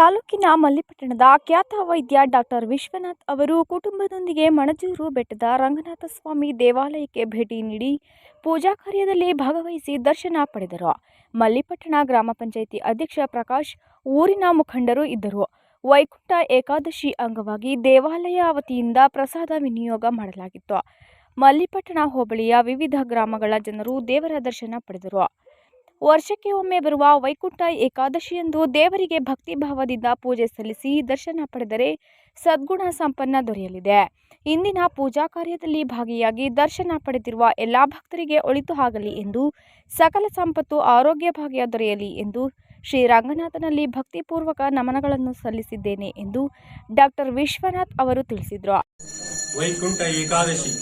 ತಾಲೂಕಿನ ಮಲ್ಲಿಪಟ್ಟಣದ ಖ್ಯಾತ ವೈದ್ಯ ಡಾಕ್ಟರ್ ವಿಶ್ವನಾಥ್ ಅವರು ಕುಟುಂಬದೊಂದಿಗೆ ಮಣಜೂರು ಬೆಟ್ಟದ ರಂಗನಾಥ ಸ್ವಾಮಿ ದೇವಾಲಯಕ್ಕೆ ಭೇಟಿ ನೀಡಿ ಪೂಜಾ ಕಾರ್ಯದಲ್ಲಿ ಭಾಗವಹಿಸಿ ದರ್ಶನ ಪಡೆದರು. ಮಲ್ಲಿಪಟ್ಟಣ ಗ್ರಾಮ ಪಂಚಾಯಿತಿ ಅಧ್ಯಕ್ಷ ಪ್ರಕಾಶ್, ಊರಿನ ಮುಖಂಡರು ಇದ್ದರು. ವೈಕುಂಠ ಏಕಾದಶಿ ಅಂಗವಾಗಿ ದೇವಾಲಯ ವತಿಯಿಂದ ಪ್ರಸಾದ ವಿನಿಯೋಗ ಮಾಡಲಾಗಿತ್ತು. ಮಲ್ಲಿಪಟ್ಟಣ ಹೋಬಳಿಯ ವಿವಿಧ ಗ್ರಾಮಗಳ ಜನರು ದೇವರ ದರ್ಶನ ಪಡೆದರು. ವರ್ಷಕ್ಕೆ ಒಮ್ಮೆ ಬರುವ ವೈಕುಂಠ ಏಕಾದಶಿಯಂದು ದೇವರಿಗೆ ಭಕ್ತಿ ಭಾವದಿಂದ ಪೂಜೆ ಸಲ್ಲಿಸಿ ದರ್ಶನ ಪಡೆದರೆ ಸದ್ಗುಣ ಸಂಪನ್ನ ದೊರೆಯಲಿದೆ. ಇಂದಿನ ಪೂಜಾ ಕಾರ್ಯದಲ್ಲಿ ಭಾಗಿಯಾಗಿ ದರ್ಶನ ಪಡೆದಿರುವ ಎಲ್ಲ ಭಕ್ತರಿಗೆ ಒಳಿತು ಆಗಲಿ ಎಂದು ಸಕಲ ಸಂಪತ್ತು ಆರೋಗ್ಯ ಭಾಗ್ಯ ದೊರೆಯಲಿ ಎಂದು ಶ್ರೀ ರಂಗನಾಥನಲ್ಲಿ ಭಕ್ತಿಪೂರ್ವಕ ನಮನಗಳನ್ನು ಸಲ್ಲಿಸಿದ್ದೇನೆ ಎಂದು ಡಾಕ್ಟರ್ ವಿಶ್ವನಾಥ್ ಅವರು ತಿಳಿಸಿದರು. ವೈಕುಂಠ ಏಕಾದಶಿ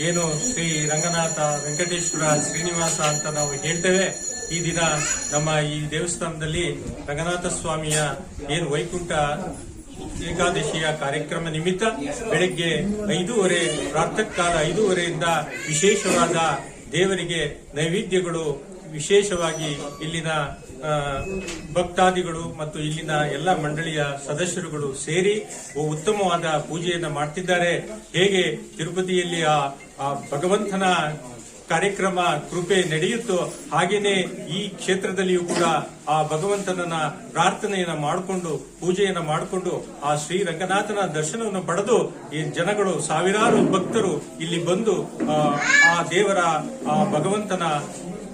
ಏನು ಶ್ರೀ ರಂಗನಾಥ ವೆಂಕಟೇಶ್ವರ ಶ್ರೀನಿವಾಸ ಅಂತ ನಾವು ಹೇಳ್ತೇವೆ. ಈ ದಿನ ನಮ್ಮ ಈ ದೇವಸ್ಥಾನದಲ್ಲಿ ರಂಗನಾಥ ಸ್ವಾಮಿಯ ಏನು ವೈಕುಂಠ ಏಕಾದಶಿಯ ಕಾರ್ಯಕ್ರಮ ನಿಮಿತ್ತ ಬೆಳಗ್ಗೆ ಐದೂವರೆ ಪ್ರಾತಃ ಕಾಲ ಐದೂವರೆಯಿಂದ ವಿಶೇಷವಾದ ದೇವರಿಗೆ ನೈವೇದ್ಯಗಳು ವಿಶೇಷವಾಗಿ ಇಲ್ಲಿನ ಭಕ್ತಾದಿಗಳು ಮತ್ತು ಇಲ್ಲಿನ ಎಲ್ಲ ಮಂಡಳಿಯ ಸದಸ್ಯರುಗಳು ಸೇರಿ ಉತ್ತಮವಾದ ಪೂಜೆಯನ್ನ ಮಾಡ್ತಿದ್ದಾರೆ. ಹೇಗೆ ತಿರುಪತಿಯಲ್ಲಿ ಆ ಭಗವಂತನ ಕಾರ್ಯಕ್ರಮ ಕೃಪೆ ನಡೆಯುತ್ತೋ ಹಾಗೇನೆ ಈ ಕ್ಷೇತ್ರದಲ್ಲಿಯೂ ಕೂಡ ಆ ಭಗವಂತನನ್ನ ಪ್ರಾರ್ಥನೆಯನ್ನ ಮಾಡಿಕೊಂಡು, ಪೂಜೆಯನ್ನ ಮಾಡಿಕೊಂಡು ಆ ಶ್ರೀ ರಂಗನಾಥನ ದರ್ಶನವನ್ನು ಪಡೆದು ಈ ಜನಗಳು ಸಾವಿರಾರು ಭಕ್ತರು ಇಲ್ಲಿ ಬಂದು ಆ ದೇವರ, ಆ ಭಗವಂತನ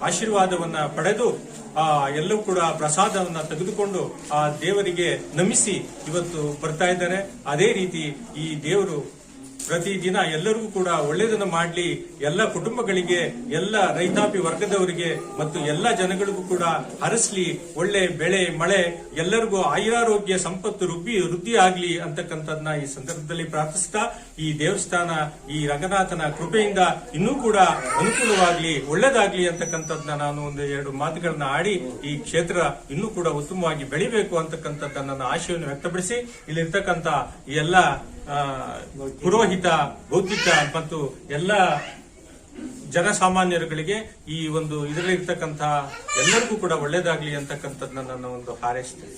ಆಶೀರ್ವಾದವನ್ನ ಪಡೆದು, ಆ, ಎಲ್ಲೂ ಕೂಡ ಪ್ರಸಾದವನ್ನ ತೆಗೆದುಕೊಂಡು ಆ ದೇವರಿಗೆ ನಮಿಸಿ ಇವತ್ತು ಬರ್ತಾ ಇದ್ದಾರೆ. ಅದೇ ರೀತಿ ಈ ದೇವರು ಪ್ರತಿದಿನ ಎಲ್ಲರಿಗೂ ಕೂಡ ಒಳ್ಳೆಯದನ್ನು ಮಾಡಲಿ, ಎಲ್ಲ ಕುಟುಂಬಗಳಿಗೆ, ಎಲ್ಲ ರೈತಾಪಿ ವರ್ಗದವರಿಗೆ ಮತ್ತು ಎಲ್ಲ ಜನಗಳಿಗೂ ಕೂಡ ಹರಸ್ಲಿ, ಒಳ್ಳೆ ಬೆಳೆ, ಮಳೆ, ಎಲ್ಲರಿಗೂ ಆಯುರಾರೋಗ್ಯ ಸಂಪತ್ತು ರುಬ್ಬಿ ವೃದ್ಧಿ ಆಗಲಿ ಅಂತಕ್ಕಂಥದ್ನ ಈ ಸಂದರ್ಭದಲ್ಲಿ ಪ್ರಾರ್ಥಿಸ್ತಾ, ಈ ದೇವಸ್ಥಾನ, ಈ ರಂಗನಾಥನ ಕೃಪೆಯಿಂದ ಇನ್ನೂ ಕೂಡ ಅನುಕೂಲವಾಗಲಿ, ಒಳ್ಳೇದಾಗ್ಲಿ ಅಂತಕ್ಕಂಥದ್ನ ನಾನು ಒಂದು ಎರಡು ಮಾತುಗಳನ್ನ ಆಡಿ, ಈ ಕ್ಷೇತ್ರ ಇನ್ನೂ ಕೂಡ ಉತ್ತಮವಾಗಿ ಬೆಳಿಬೇಕು ಅಂತಕ್ಕಂಥದ್ದನ್ನ ಆಶಯವನ್ನು ವ್ಯಕ್ತಪಡಿಸಿ, ಇಲ್ಲಿರ್ತಕ್ಕಂಥ ಎಲ್ಲ ಪುರೋಹಿತ ಭೌತಿಕ ಮತ್ತು ಎಲ್ಲ ಜನಸಾಮಾನ್ಯರುಗಳಿಗೆ ಈ ಒಂದು ಇದರಲ್ಲಿರ್ತಕ್ಕಂತಹ ಎಲ್ಲರಿಗೂ ಕೂಡ ಒಳ್ಳೇದಾಗ್ಲಿ ಅಂತಕ್ಕಂಥದ್ದನ್ನ ನನ್ನ ಒಂದು ಹಾರೈಸ್ತೇನೆ.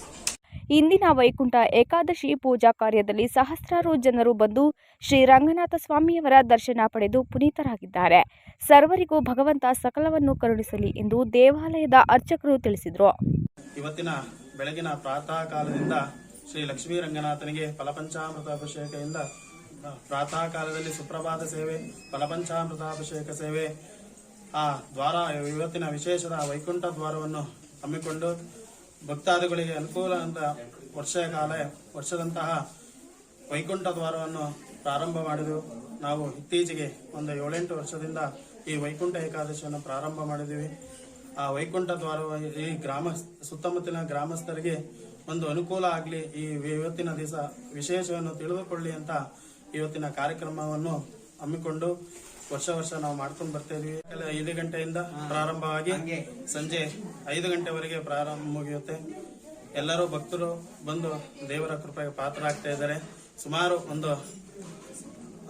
ಇಂದಿನ ವೈಕುಂಠ ಏಕಾದಶಿ ಪೂಜಾ ಕಾರ್ಯದಲ್ಲಿ ಸಹಸ್ರಾರು ಜನರು ಬಂದು ಶ್ರೀ ರಂಗನಾಥ ಸ್ವಾಮಿಯವರ ದರ್ಶನ ಪಡೆದು ಪುನೀತರಾಗಿದ್ದಾರೆ. ಸರ್ವರಿಗೂ ಭಗವಂತ ಸಕಲವನ್ನು ಕರುಣಿಸಲಿ ಎಂದು ದೇವಾಲಯದ ಅರ್ಚಕರು ತಿಳಿಸಿದರು. ಇವತ್ತಿನ ಬೆಳಗಿನ ಪ್ರಾತಃ ಕಾಲದಿಂದ ಶ್ರೀ ಲಕ್ಷ್ಮೀ ರಂಗನಾಥನಿಗೆ ಫಲಪಂಚಾಮೃತ ಅಭಿಷೇಕದಿಂದ ಆ, ಪ್ರಾತಃ ಕಾಲದಲ್ಲಿ ಸುಪ್ರಭಾತ ಸೇವೆ ಫಲಪಂಚಾಮೃತ ಅಭಿಷೇಕ ಸೇವೆ ಆ ದ್ವಾರ ಇವತ್ತಿನ ವಿಶೇಷದ ವೈಕುಂಠ ದ್ವಾರವನ್ನು ಹಮ್ಮಿಕೊಂಡು ಭಕ್ತಾದಿಗಳಿಗೆ ಅನುಕೂಲ ಅಂತ ವರ್ಷ ಕಾಲ ವರ್ಷದಂತಹ ವೈಕುಂಠ ದ್ವಾರವನ್ನು ಪ್ರಾರಂಭ ಮಾಡಿದೆವು. ನಾವು ಇತ್ತೀಚೆಗೆ ಒಂದು ಏಳೆಂಟು ವರ್ಷದಿಂದ ಈ ವೈಕುಂಠ ಏಕಾದಶಿಯನ್ನು ಪ್ರಾರಂಭ ಮಾಡಿದ್ದೀವಿ ಆ ವೈಕುಂಠ ದ್ವಾರ ಈ ಗ್ರಾಮ ಸುತ್ತಮುತ್ತಲಿನ ಗ್ರಾಮಸ್ಥರಿಗೆ ಒಂದು ಅನುಕೂಲ ಆಗಲಿ ಈ ಇವತ್ತಿನ ದಿವಸ ವಿಶೇಷವನ್ನು ತಿಳಿದುಕೊಳ್ಳಿ ಅಂತ ಇವತ್ತಿನ ಕಾರ್ಯಕ್ರಮವನ್ನು ಹಮ್ಮಿಕೊಂಡು ವರ್ಷ ವರ್ಷ ನಾವು ಮಾಡ್ಕೊಂಡು ಬರ್ತಾ ಇದೀವಿ. ಐದು ಗಂಟೆಯಿಂದ ಪ್ರಾರಂಭವಾಗಿ ಸಂಜೆ ಐದು ಗಂಟೆವರೆಗೆ ಪ್ರಾರಂಭ ಮುಗಿಯುತ್ತೆ. ಎಲ್ಲರೂ ಭಕ್ತರು ಬಂದು ದೇವರ ಕೃಪೆಗೆ ಪಾತ್ರರಾಗ್ತಾ ಇದ್ದಾರೆ. ಸುಮಾರು ಒಂದು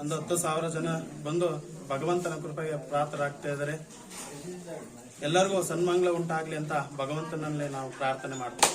ಒಂದು ಹತ್ತು ಸಾವಿರ ಜನ ಬಂದು ಭಗವಂತನ ಕೃಪೆಗೆ ಪಾತ್ರರಾಗ್ತಾ ಇದ್ದಾರೆ. ಎಲ್ಲರಿಗೂ ಸನ್ಮಂಗಲ ಉಂಟಾಗ್ಲಿ ಅಂತ ಭಗವಂತನಲ್ಲೇ ನಾವು ಪ್ರಾರ್ಥನೆ ಮಾಡ್ತೀವಿ.